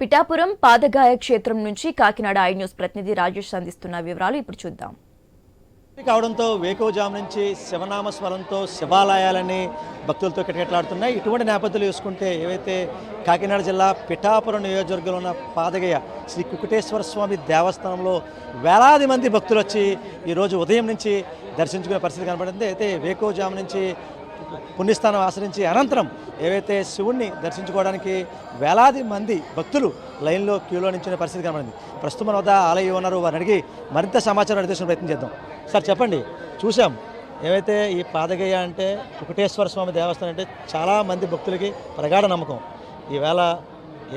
పిఠాపురం పాదగాయ క్షేత్రం నుంచి Kakinada I news ప్రతినిధి రాజేష్ అందిస్తున్న వివరాలు ఇప్పుడు చూద్దాం. కావడంతో వేకోజాము నుంచి శివనామ స్వరంతో శివాలయాలని భక్తులతో కిటకిటలాడుతున్నాయి. ఇటువంటి నేపథ్యాలు చూసుకుంటే ఏవైతే కాకినాడ జిల్లా పిఠాపురం నియోజకవర్గంలో ఉన్న పాదగయ శ్రీ కుకుటేశ్వర స్వామి దేవస్థానంలో వేలాది మంది భక్తులు వచ్చి ఈరోజు ఉదయం నుంచి దర్శించుకునే పరిస్థితి కనబడింది. అయితే వేకోజాము నుంచి పుణ్యస్థానం ఆశ్రయించి అనంతరం ఏవైతే శివుణ్ణి దర్శించుకోవడానికి వేలాది మంది భక్తులు లైన్లో క్యూలో నించునే పరిస్థితి కనబడింది. ప్రస్తుతం మన వద్ద ఆలయ ఉన్నారు. వారిని అడిగి మరింత సమాచారం అడిగే ప్రయత్నం చేద్దాం. సార్ చెప్పండి. చూసాం ఏవైతే ఈ పాదగయ్య అంటే కుకుటేశ్వర స్వామి దేవస్థానం అంటే చాలామంది భక్తులకి ప్రగాఢ నమ్మకం. ఈవేళ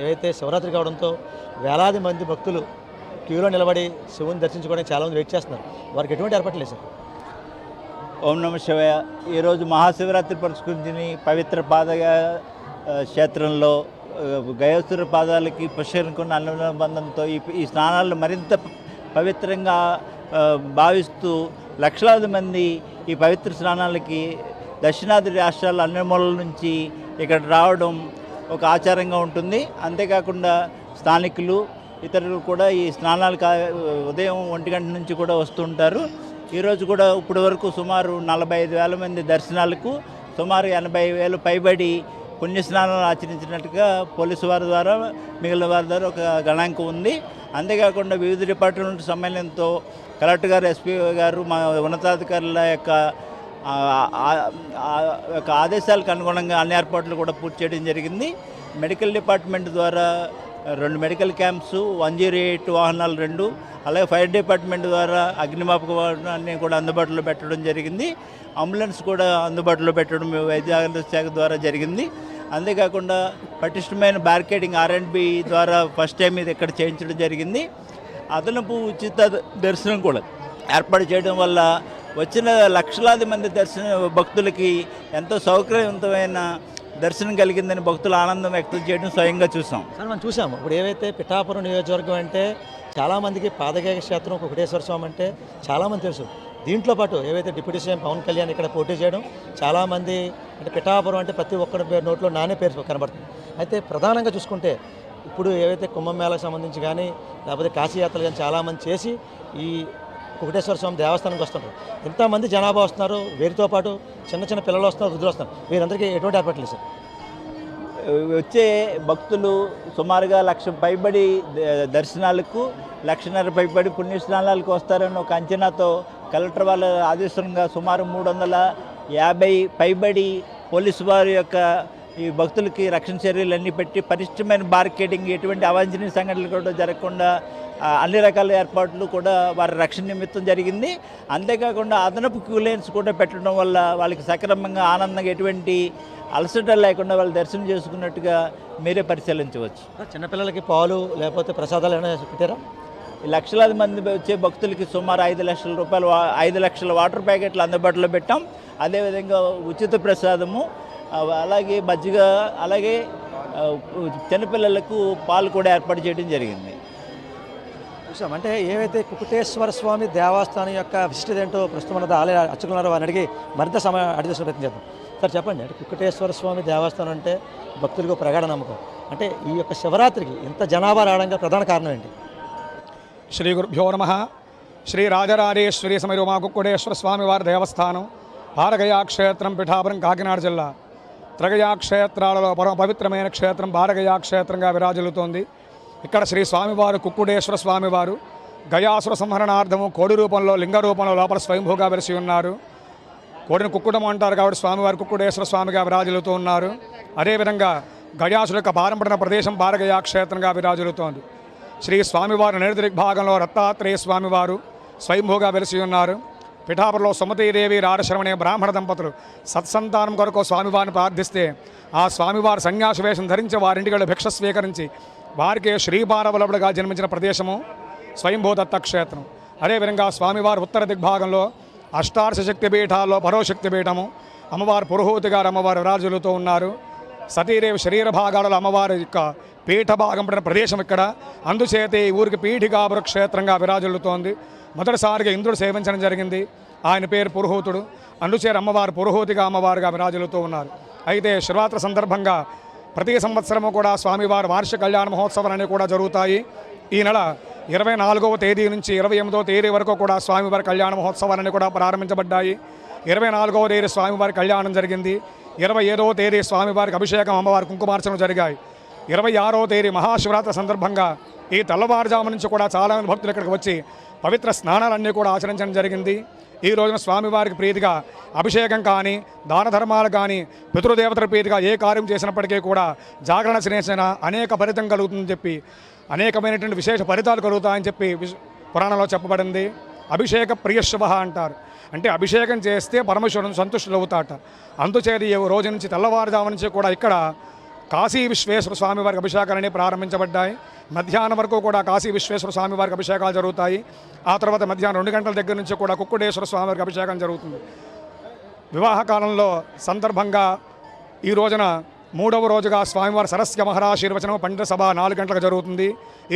ఏవైతే శివరాత్రి కావడంతో వేలాది మంది భక్తులు క్యూలో నిలబడి శివుని దర్శించుకోవడానికి చాలామంది వెయిట్ చేస్తున్నారు. వారికి ఎటువంటి ఏర్పాట్లు లేదు సార్? ఓం నమ శివయ. ఈరోజు మహాశివరాత్రి పురస్కరించిన పవిత్ర పాదగా క్షేత్రంలో ఆ, పాదాలకి పుష్కరించుకున్న అనుబంధంతో ఈ ఈ స్నానాలను మరింత పవిత్రంగా భావిస్తూ లక్షలాది మంది ఈ పవిత్ర స్నానాలకి దక్షిణాది రాష్ట్రాల అన్ని మూలల నుంచి ఇక్కడ రావడం ఒక ఆచారంగా ఉంటుంది. అంతేకాకుండా స్థానికులు ఇతరులు కూడా ఈ స్నానాలు ఉదయం ఒంటి గంట నుంచి కూడా వస్తుంటారు ఈరోజు కూడా ఇప్పటి వరకు సుమారు నలభై ఐదు వేల మంది దర్శనాలకు సుమారు ఎనభై వేలు పైబడి పుణ్యస్నానాలు ఆచరించినట్టుగా పోలీసు వారి ద్వారా మిగిలిన వారి ద్వారా ఒక గణాంకం ఉంది. అంతేకాకుండా వివిధ డిపార్ట్మెంట్ సమ్మేళనంతో కలెక్టర్ గారు ఎస్పీ గారు మా ఉన్నతాధికారుల యొక్క యొక్క ఆదేశాలకు అనుగుణంగా అన్ని ఏర్పాట్లు కూడా పూర్తి చేయడం జరిగింది. మెడికల్ డిపార్ట్మెంట్ ద్వారా రెండు medical camps one zero eight వాహనాలు రెండు అలాగే ఫైర్ డిపార్ట్మెంట్ ద్వారా అగ్నిమాపక వాహనాన్ని కూడా అందుబాటులో పెట్టడం జరిగింది. అంబులెన్స్ కూడా అందుబాటులో పెట్టడం వైద్య శాఖ ద్వారా జరిగింది. అంతేకాకుండా పటిష్టమైన బ్యారికేడింగ్ ఆర్ అండ్ బి ద్వారా ఫస్ట్ టైం ఇది ఇక్కడ చేయించడం జరిగింది. అదనపు ఉచిత దర్శనం కూడా ఏర్పాటు చేయడం వల్ల వచ్చిన లక్షలాది మంది దర్శన భక్తులకి ఎంతో సౌకర్యవంతమైన దర్శనం కలిగిందని భక్తులు ఆనందం వ్యక్తం చేయడం స్వయంగా చూసాం. సార్ మనం చూసాము. ఇప్పుడు ఏవైతే పిఠాపురం నియోజకవర్గం అంటే చాలామందికి పాదగయ క్షేత్రం కుకుటేశ్వర స్వామి అంటే చాలామంది తెలుసు. దీంట్లో పాటు ఏవైతే డిప్యూటీ సీఎం పవన్ కళ్యాణ్ ఇక్కడ పోటీ చేయడం చాలామంది అంటే పిఠాపురం అంటే ప్రతి ఒక్కరి పేరు నోట్లో నానే పేరు కనబడుతుంది. అయితే ప్రధానంగా చూసుకుంటే ఇప్పుడు ఏవైతే కుంభమేళకు సంబంధించి కానీ లేకపోతే కాశీయాత్రలు కానీ చాలామంది చేసి ఈ కుకుటేశ్వర స్వామి దేవస్థానంకి వస్తుంటారు ఎంతమంది జనాభా వస్తున్నారు వీరితో పాటు చిన్న చిన్న పిల్లలు వస్తున్నారు వృద్ధులు వస్తున్నారు. వీరందరికీ ఎటువంటి ఏర్పాట్లు సార్. వచ్చే భక్తులు సుమారుగా లక్ష పైబడి ద- దర్శనాలకు లక్షన్నర పైబడి పుణ్యస్నానాలకు వస్తారని ఒక అంచనాతో కలెక్టర్ వాళ్ళ ఆదేశంగా సుమారు మూడు వందల యాభై పైబడి పోలీసు వారి యొక్క ఈ భక్తులకి రక్షణ చర్యలు అన్నీ పెట్టి పరిష్టమైన బార్కెటింగ్ ఎటువంటి అవాంఛనీయ సంఘటనలు కూడా జరగకుండా అన్ని రకాల ఏర్పాట్లు కూడా వారి రక్షణ నిమిత్తం జరిగింది. అంతేకాకుండా అదనపు క్యూ లైన్స్ కూడా పెట్టడం వల్ల వాళ్ళకి సక్రమంగా ఆనందంగా ఎటువంటి అలసట లేకుండా వాళ్ళు దర్శనం చేసుకున్నట్టుగా మీరే పరిశీలించవచ్చు. చిన్నపిల్లలకి పాలు లేకపోతే ప్రసాదాలు ఏమైనా పెట్టారా? ఈ లక్షలాది మంది వచ్చే భక్తులకి సుమారు ఐదు లక్షల రూపాయలు ఐదు లక్షల వాటర్ ప్యాకెట్లు అందుబాటులో పెట్టాం. అదేవిధంగా ఉచిత ప్రసాదము అలాగే మజ్జిగ అలాగే చిన్నపిల్లలకు పాలు కూడా ఏర్పాటు చేయడం జరిగింది. చూసాం. అంటే ఏవైతే కుకుటేశ్వర స్వామి దేవస్థానం యొక్క విశిష్టత ఏంటో ప్రస్తుతం మన ఆలయ అర్చకులున్నారో వారిని అడిగి మరింత సమయం అడిగే ప్రయత్నం చేద్దాం. సార్ చెప్పండి. అంటే కుకుటేశ్వర స్వామి దేవస్థానం అంటే భక్తులకు ప్రగాఢ నమ్మకం. అంటే ఈ యొక్క శివరాత్రికి ఇంత జనాభా రావడానికి ప్రధాన కారణం ఏంటి? శ్రీ గురుభ్యో నమ. శ్రీ రాజరాజేశ్వరి సమరుమా కుక్కుడేశ్వర స్వామివారి దేవస్థానం భారగయా క్షేత్రం పిఠాపురం కాకినాడ జిల్లా. త్రగయా క్షేత్రాలలో పరమ పవిత్రమైన క్షేత్రం భారగయా క్షేత్రంగా విరాజిల్లుతోంది. ఇక్కడ శ్రీ స్వామివారు కుక్కుడేశ్వర స్వామివారు గయాసుర సంహరణార్థము కోడి రూపంలో లింగ రూపంలో లోపల స్వయంభూగా వెలిసి ఉన్నారు. కోడిని కుక్కుడం అంటారు కాబట్టి స్వామివారు కుక్కుడేశ్వర స్వామిగా విరాజిల్లుతూ ఉన్నారు. అదేవిధంగా గయాసుల యొక్క భారంపడిన ప్రదేశం భారగయా క్షేత్రంగా విరాజిల్లుతోంది. శ్రీ స్వామివారి నైరుతి భాగంలో రత్తాత్రేయ స్వామివారు స్వయంభూగా వెలిసి ఉన్నారు. పిఠాపురలో సుమతీదేవి రారశరమణే బ్రాహ్మణ దంపతులు సత్సంతానం కొరకు స్వామివారిని ప్రార్థిస్తే ఆ స్వామివారి సన్యాస వేషం ధరించి వారింటికి భిక్ష స్వీకరించి వారికి శ్రీపారవలభుడుగా జన్మించిన ప్రదేశము స్వయంభూ దత్త క్షేత్రం అదేవిధంగా స్వామివారి ఉత్తర దిగ్భాగంలో అష్టార్ష శక్తి పీఠాల్లో పరోశక్తి పీఠము అమ్మవారు పురోహూతి గారు అమ్మవారు విరాజులుతో ఉన్నారు. సతీదేవి శరీర భాగాలలో అమ్మవారి యొక్క పీఠ భాగం పడిన ప్రదేశం ఇక్కడ. అందుచేత ఈ ఊరికి పీఠికాపుర క్షేత్రంగా విరాజిల్లుతోంది. మొదటిసారిగా ఇంద్రుడు సేవించడం జరిగింది. ఆయన పేరు పురోహూతుడు. అందుచేత అమ్మవారు పురోహూతిగా అమ్మవారుగా విరాజిల్లుతూ ఉన్నారు. అయితే శివరాత్రి సందర్భంగా ప్రతి సంవత్సరము కూడా స్వామివారి వార్షిక కళ్యాణ మహోత్సవాలన్నీ కూడా జరుగుతాయి. ఈ నెల ఇరవై నాలుగవ తేదీ నుంచి ఇరవై ఎనిమిదవ తేదీ వరకు కూడా స్వామివారి కళ్యాణ మహోత్సవాలన్నీ కూడా ప్రారంభించబడ్డాయి. ఇరవై నాలుగవ తేదీ స్వామివారి కళ్యాణం జరిగింది. ఇరవై ఏడవ తేదీ స్వామివారికి అభిషేకం అమ్మవారి కుంకుమార్చన జరిగాయి. ఇరవై ఆరవ తేదీ మహాశివరాత్రి సందర్భంగా ఈ తెల్లవారుజాము నుంచి కూడా చాలామంది భక్తులు ఇక్కడికి వచ్చి పవిత్ర స్నానాలన్నీ కూడా ఆచరించడం జరిగింది. ఈ రోజున స్వామివారికి ప్రీతిగా అభిషేకం కానీ దాన ధర్మాలు కానీ పితృదేవతల ప్రీతిగా ఏ కార్యం చేసినప్పటికీ కూడా జాగరణ చేసిన అనేక ఫలితం కలుగుతుందని చెప్పి అనేకమైనటువంటి విశేష ఫలితాలు కలుగుతాయని చెప్పి పురాణంలో చెప్పబడింది. అభిషేక ప్రియ అంటారు. అంటే అభిషేకం చేస్తే పరమేశ్వరుని సంతుష్టులు అవుతాట అందుచేది ఈ రోజు నుంచి తెల్లవారుజాము నుంచి కూడా ఇక్కడ కాశీ విశ్వేశ్వర స్వామి వారికి అభిషేకాలని ప్రారంభించబడ్డాయి. మధ్యాహ్నం వరకు కూడా కాశీ విశ్వేశ్వర స్వామి వారికి అభిషేకాలు జరుగుతాయి. ఆ తర్వాత మధ్యాహ్నం రెండు గంటల దగ్గర నుంచి కూడా కుక్కుడేశ్వర స్వామి వారికి అభిషేకం జరుగుతుంది. వివాహ కాలంలో సందర్భంగా ఈ రోజున మూడవ రోజుగా స్వామివారి సరస్య మహారాశీర్వచనం పండిత సభ నాలుగు గంటలకు జరుగుతుంది.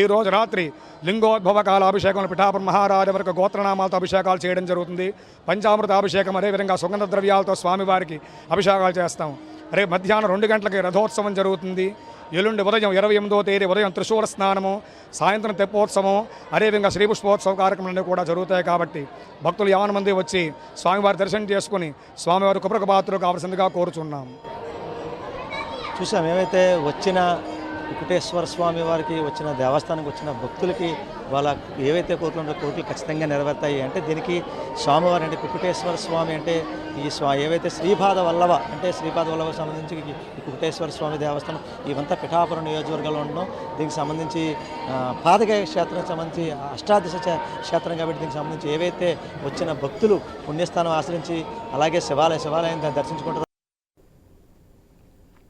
ఈ రోజు రాత్రి లింగోద్భవ కాల అభిషేకంలో పిఠాపురం మహారాజ వరకు గోత్రనామాలతో అభిషేకాలు చేయడం జరుగుతుంది. పంచామృత అభిషేకం అదేవిధంగా సుగంధ ద్రవ్యాలతో స్వామివారికి అభిషేకాలు చేస్తాం. రేపు మధ్యాహ్నం రెండు గంటలకి రథోత్సవం జరుగుతుంది. ఎల్లుండి ఉదయం ఇరవై ఎనిమిదో తేదీ ఉదయం త్రిశూల స్నానము సాయంత్రం తెప్పోత్సవం అదేవిధంగా శ్రీ పుష్పోత్సవ కార్యక్రమాలన్నీ కూడా జరుగుతాయి కాబట్టి భక్తులు యావన మంది వచ్చి స్వామివారి దర్శనం చేసుకుని స్వామివారి కుప్రక పాత్రలు కోరుచున్నాం. చూసాం. ఏమైతే వచ్చిన వెంకటేశ్వర స్వామి వారికి వచ్చిన దేవస్థానానికి వచ్చిన భక్తులకి వాళ్ళ ఏవైతే కోట్లు ఉన్నాయో కోట్లు ఖచ్చితంగా నెరవేరుతాయి అంటే దీనికి స్వామివారి అంటే కుకుటేశ్వర స్వామి అంటే ఈ స్వా ఏవైతే శ్రీపాద వల్లభ అంటే శ్రీపాద వల్లభ సంబంధించి ఈ కుకుటేశ్వర స్వామి దేవస్థానం ఇవంతా పిఠాపురం నియోజకవర్గంలో ఉండడం దీనికి సంబంధించి పాదకాయ పాదగాయ క్షేత్రం సంబంధించి అష్టాదశ క్షేత్రం కాబట్టి దీనికి సంబంధించి ఏవైతే వచ్చిన భక్తులు పుణ్యస్థానం ఆశ్రయించి అలాగే శివాలయ శివాలయం దర్శించుకుంటారు